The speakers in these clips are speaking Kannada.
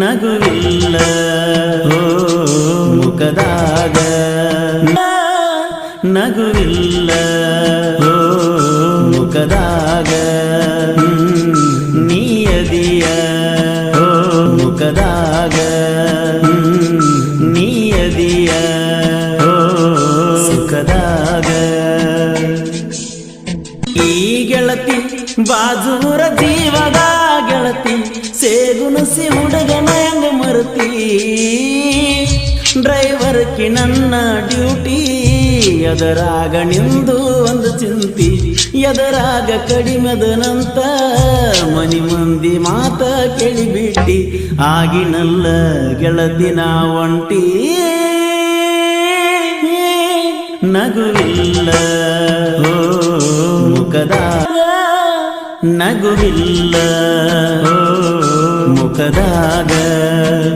ನಗುವಿಲ್ಲ ಓ ಮುಖದಾಗ ನಗುವಿಲ್ಲ ಓ ಮುಖದಾಗ ಹ್ಮ್, ನೀಯದಿಯ ಓ ಮುಖದಾಗ ಹ್ಮ್, ನೀಯದಿಯ ಓ ಸುಖದಾಗ ಈ ಗೆಳತಿ ಬಾಜೂರ ಜೀವದ ಗೆಳತಿ ಸೇಗುಣಸಿ ಹುಡುಗನ ಹೆಂಗ ಮರುತಿ. ಡ್ರೈವರ್ ಕಿ ನನ್ನ ಡ್ಯೂಟಿ ಎದರಾಗ ನಿಂದು ಒಂದು ಚಿಂತಿ. ಎದರಾಗ ಕಡಿಮೆದನಂತ ಮನಿ ಮಂದಿ ಮಾತ ಕೇಳಿಬಿಟ್ಟಿ. ಆಗಿನಲ್ಲ ಗೆಳತಿನ ಒಂಟಿ. ನಗುವಿಲ್ಲ ಮುಖದ ನಗುವಿಲ್ಲ ಓ ಮುಖದಾಗ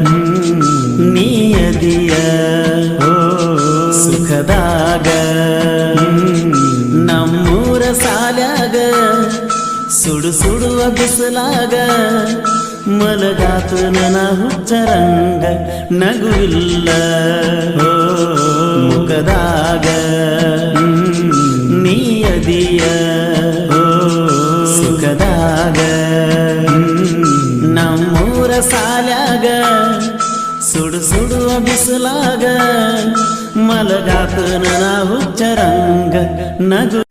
ಹ್ಮ್, ನೀಯದಿಯ ಓ ಸುಖದಾಗ ಹ್ಮ್, ನಮ್ಮೂರ ಸಾಲ್ಯಾಗ ಸುಡು ಸುಡುವ ಬಿಸಿಲಾಗ ಮಲಗಾತು ನನ ಹುಚ್ಚರಂಗ ನಗುವಿಲ್ಲ ಓ ಮುಖದಾಗ ಹ್ಮ್, ನೀಯದಿಯ ಓ ಸುಖದಾಗ ಹ್ಮ್, ನಮ್ಮೂರ ಸಾಲಾಗ ಸುಡು ಸುಡುವ ಬಿಸಿಲಾಗ ಮಲಗಾತನ ಹುಚ್ಚರಂಗ ನಗು